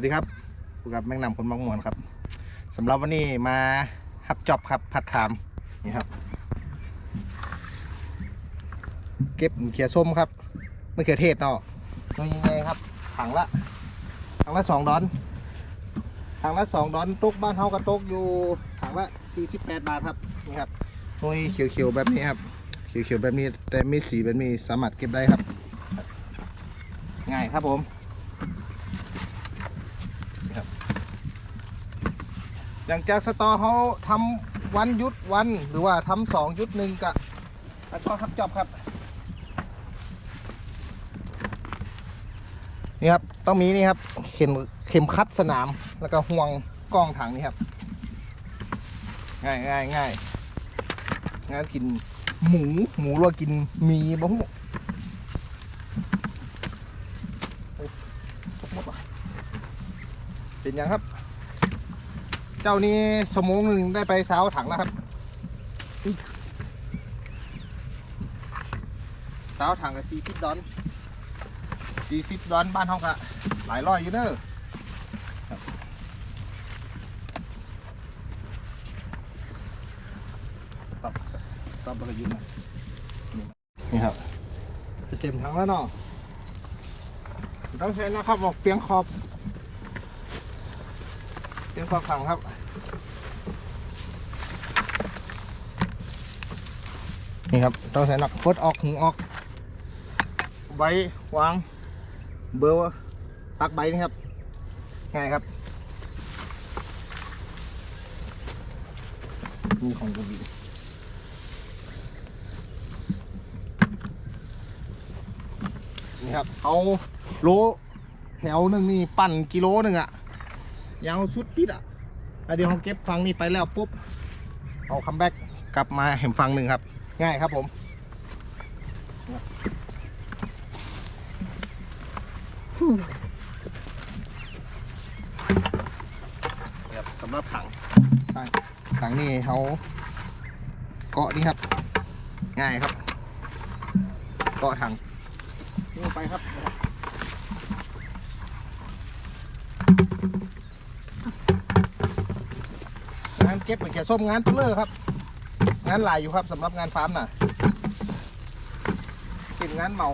สวัสดีครับอยู่กับแมงนำคนบางมวนครับสำหรับวันนี้มาฮับจอบครับพัดถามนี่ครับ เก็บเขือส้มครับมะเขือเทศเนาะตัวยังไงครับถังละถังละสองดอนถังละสองดอนตกบ้านเฮากระตกอยู่ถังละ48บาทครับนี่ครับหน่วยเขียวๆแบบนี้ครับเขียวๆแบบนี้แต่มีสีแบบนี้สามารถเก็บได้ครับ ง่ายครับผม หลังจากสตอเขาทำวันหยุดวันหรือว่าทำสองหยุดหนึ่งกะอันก็ทับจอบครับ นี่ครับ ต้องมีนี่ครับ เข็มเข็มคัดสนามแล้วก็ห่วงกล้องถังนี่ครับ ง่ายง่ายง่ายงานกินหมูหมูรือว่ากินมีบ้งเป็นยังครับ เจ้านี้สมงหนึ่งได้ไปสาวถังแล้วครับสาวถังกับสี่สิบดอนสี่สิบดอนบ้านห้องกะหลายร้อยอยู่เนอะครับตบตอบปก็ยืนมานี่ครับจะเต็มถังแล้วเนาะต้องใช้นะครับบอกเปียงขอบ เปียงขอบถังครับนี่ครับต้องใช้หนักพดออกหูออก ใบวาง เบอร์ปักใบนี่ครับ ง่ายครับนี่ของกระบี่นี่ครับ เอาโลแถวหนึ่งนี่ปั่นกิโลหนึ่งอะ ยาวสุดปิดอะแล้วเดี๋ยวเขาเก็บฟังนี่ไปแล้วปุ๊บเอาคัมแบ็กกลับมาเห็นฟังหนึ่งครับ ง่ายครับผมครับสำหรับถังถังถังนี่เขาเกาะนี่ครับ ง่ายครับ เกาะถังนี่ไปครับ งานเก็บเหมือนแกส้มงานเพลอครับ งานหลายอยู่ครับสำหรับงานฟาร์มน่ะเป็นงานเหมา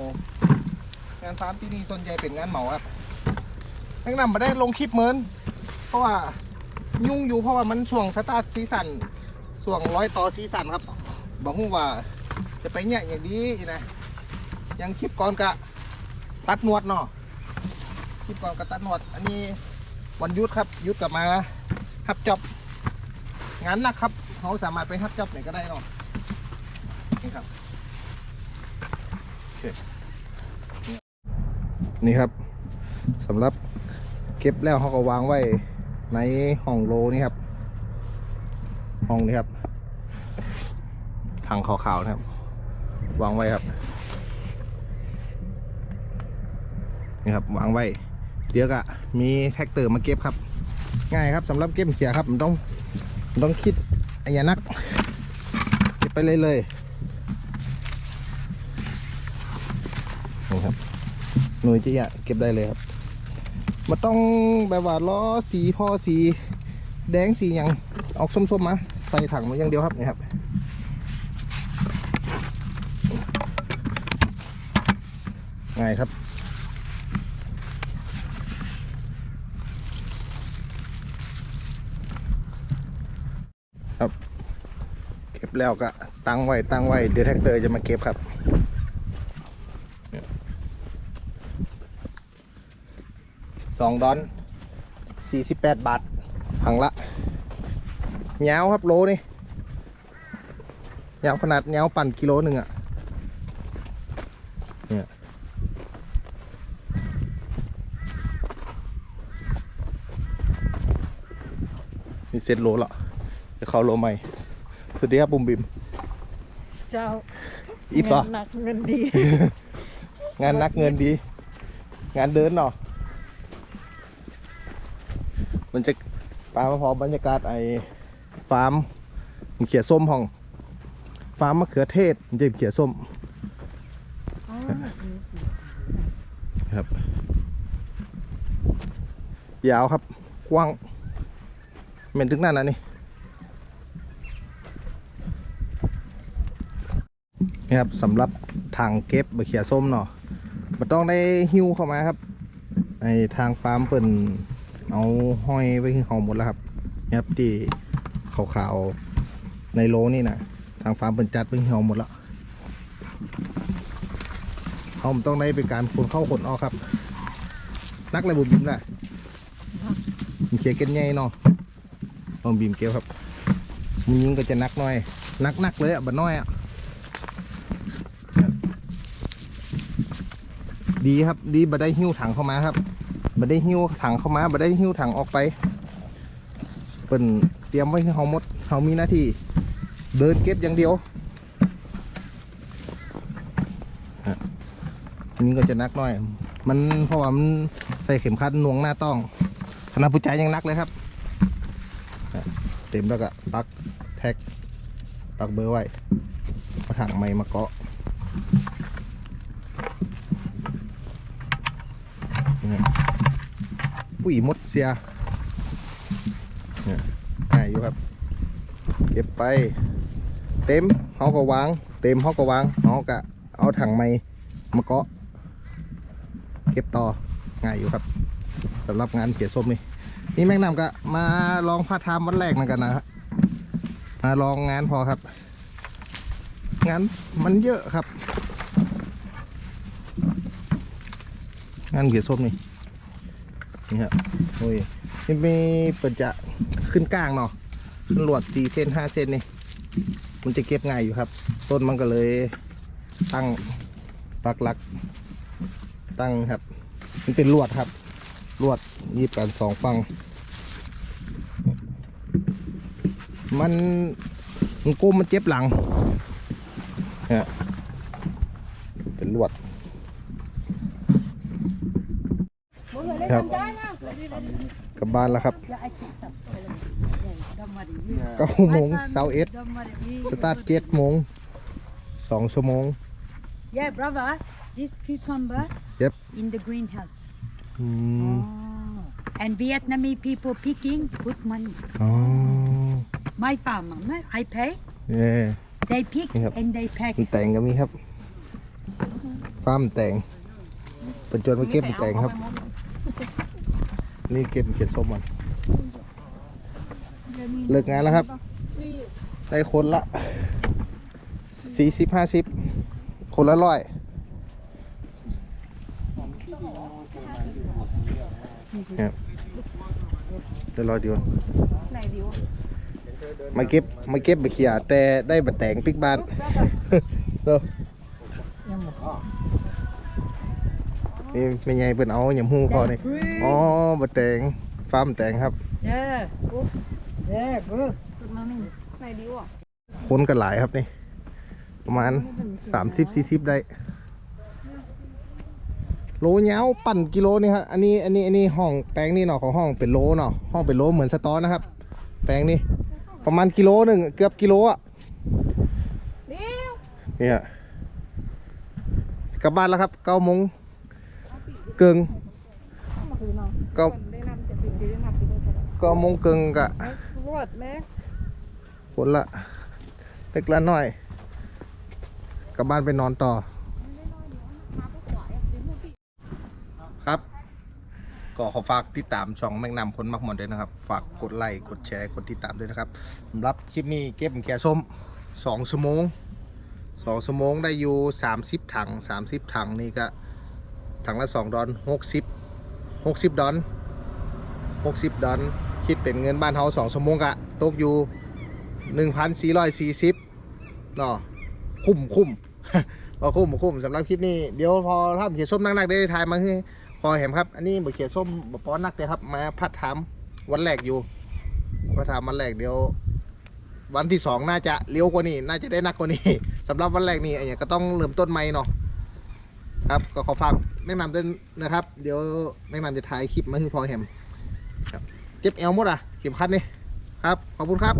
งานฟาร์มที่นี่ส่วนใหญ่เป็นงานเหมาครับแนะนำมาได้ลงคลิปเหมือนเพราะว่ายุ่งอยู่เพราะว่ามันช่วงสตาร์ทซีซั่นช่วงร้อยต่อซีซั่นครับบอกว่าจะไปเนี่ยอย่างนี้นะยังคลิปก่อนกะตัดนวดเนาะคลิปก่อนกะตัดนวด อันนี้วันยุดครับยุดกลับมาฮับจอบ งานหนักครับเขาสามารถไปฮับจอบไหนก็ได้เนาะนี่ครับนี่ครับสำหรับเก็บแล้วเขาก็วางไว้ในห้องโลนี่ครับ ห้องนี้ครับทางขาวๆนะครับ วางไว้ครับ นี่ครับวางไว้ เดี๋ยวก็มีแท็กเตอร์มาเก็บครับ ง่ายครับสำหรับเก็บเขียครับมันต้อง ต้องคิดอันยานักเก็บไปเลยเลยนี่ครับ หน่วยจะอยะเก็บได้เลยครับมันต้องแบบว่าล้อสีพ่อสี แดงสีอย่างออกส้มๆมา ใส่ถังมาอย่างเดียวครับนี่ครับง่ายครับ เก็บ แล้วก็ตั้งไว้ตั้งไว้เดี๋ยวแท็กเตอร์จะมาเก็บครับสองดอนสี่สิบแปดบาทผังละเงาวครับโลนี่ยาวขนาดเงาวปั่นกิโลหนึ่งอะ่ะเนี่ยนี่เซ็ตโลละจะเข้าโลใหม่ สวัสดีครับบุมบิม เจ้าอีทปะเงินหนักเงินดี งานนักเงินดี งานเดินเนาะมันจะปลามาพอบรรยากาศไอ้ฟาร์มมะเขือส้มห้อง ฟาร์มมะเขือเทศมันจะเป็นเขือส้มครับ ยาวครับกว้างเหม็นถึงนั่นนะนี่ ครับสำหรับทางเก็บบะเขียส้มเนาะมันต้องได้หิ้วเข้ามาครับไอทางฟาร์มเปิ่นเอาห้อยไว้ที่เขาหมดแล้วครับนี่ครับที่ขาวๆในโลนี่นะทางฟาร์มเปิ่นจัดไว้ที่เขาหมดแล้วเขามันต้องได้เป็นการขนเข้าขนออกครับ นักเลยบุญบิมน่ะมันเขียเกันใหญ่เนาะลองบีมเกลียวครับมึงยิงก็จะนักหน่อย นักนักๆเลยอะบัดน้อยอะ ดีครับดีบัได้หิ้วถังเข้ามาครับบัได้หิ้วถังเข้ามาบัได้หิ้วถังออกไปเปิ่นเตรียมไว้ให้เขาหมดเขามีหน้าที่ เดินเก็บอย่างเดียวอันนี้ก็จะนักหน่อย มันเพราะว่ามันใส่เข็มขัดหน่วงหน้าต้องคณะผู้ใจยังนักเลยครับ เต็มแล้วก็ปักแท็กปักเบอร์ไว้มาถังไม่มาเกาะ นี่ฝุ่ยมดเสียเนี่ยง่ายอยู่ครับ เก็บไป เต็มเขาก็วาง เต็มเขาก็วางเขาก็เอาถังไม้มาเกาะ เก็บต่อง่ายอยู่ครับสำหรับงานเขียส้มนี่นี่แม่งนำก็มาลองพาทไทม์วันแรกเหมือนกันนะฮะมาลองงานพอครับ งานมันเยอะครับ งานเขียส้มนี่นี่ครับโอ้ยนี่มีเปิดจะขึ้นกลางเนาะขึ้นหลวดสี่เซนห้าเซนนี่มันจะเก็บง่ายอยู่ครับ ต้นมันก็เลยตั้งปักหลัก ตั้งครับ มันเป็นลวดครับลวดยีบกันสองฝั่งมันมันก้มมันเจ็บหลังเนี่ยเป็นลวด ครับ กลับบ้านแล้วครับเก้าโมงเสาร์เอ็ดสตาร์ทเจ็ดโมงสองชั่วโมง Yeah, brother, this cucumber Yep. in the greenhouse. อืม And Vietnamese people picking, good money. อ๋อ My farmer, my- I pay, เย่ they pick Yep. and they pack. มันแต่งก็มีครับ ฟาร์มแต่งเป็นจวนมาเก็บมันแต่งครับ นี่เก็บเขียดส้มมันเลิกงานแล้วครับ ได้คนละสี่สิบห้าสิบคนละร้อยครับได้ร้อยเดียวมาเก็บมาเก็บไปเขียแต่ได้บัตแต่งปิกบ้านเด้อ นี่เป็นไงเพิ่นเอาอย่างหูพอนี่อ๋อบัตแต่งฟาร์มแต่งครับ Yeah, good. Yeah, good. คนกันหลายครับนี่ ประมาณสามสิบสี่สิบได้โลเงาปั่นกิโลนี่ครับอันนี้อันนี้อันนี้ห้องแปลงนี่เนาะของห้องเป็นโลเนาะห้องเป็นโลเหมือนสตอนะครับ แปลงนี่ประมาณกิโลหนึ่งเกือบกิโลอะเนี่ยกลับบ้านแล้วครับเก้าโมง เกิงก้าเก้าโมงเกิงกะรวดแม็กคนละเล็กละน้อย กลับบ้านไปนอนต่อ ครับ ก็ขอฝากติดตามช่องแมงนำคนมักหมดด้วยนะครับ ฝากกดไลค์กดแชร์กดติดตามด้วยนะครับสำหรับคลิปนี้เก็บแกะส้ม2ชั่วโมง2ชั่วโมงได้อยู่30ถัง30ถังนี่ก็ ถังละ 2 ดอน 60 60 ดอน 60 ดอน คิดเป็นเงินบ้านเฮา2ชั่วโมงกะตกอยู่ 1,440เนาะคุ้มคุ้มว่าคุ้มบ่คุ้มสำหรับคลิปนี้เดี๋ยวพอทำเขียนส้มนักๆได้ถ่ายมาให้พอเห็นครับอันนี้บเขียนส้มบป้อนนักเลยครับมาพัดถามวันแรกอยู่พัดถามวันแรกเดี๋ยววันที่สองน่าจะเลี้ยวกว่านี้ น่าจะได้นักกว่านี้สำหรับวันแรกนี่อันนี้ก็ต้องเริ่มต้นใหม่เนาะครับก็ขอฝาก แนะนำด้วยนะครับ เดี๋ยวแนะนำจะถ่ายคลิปมาให้พอแฮมครับเจ็บเอวหมดอะเข็มขัดนี่ครับ ขอบคุณครับ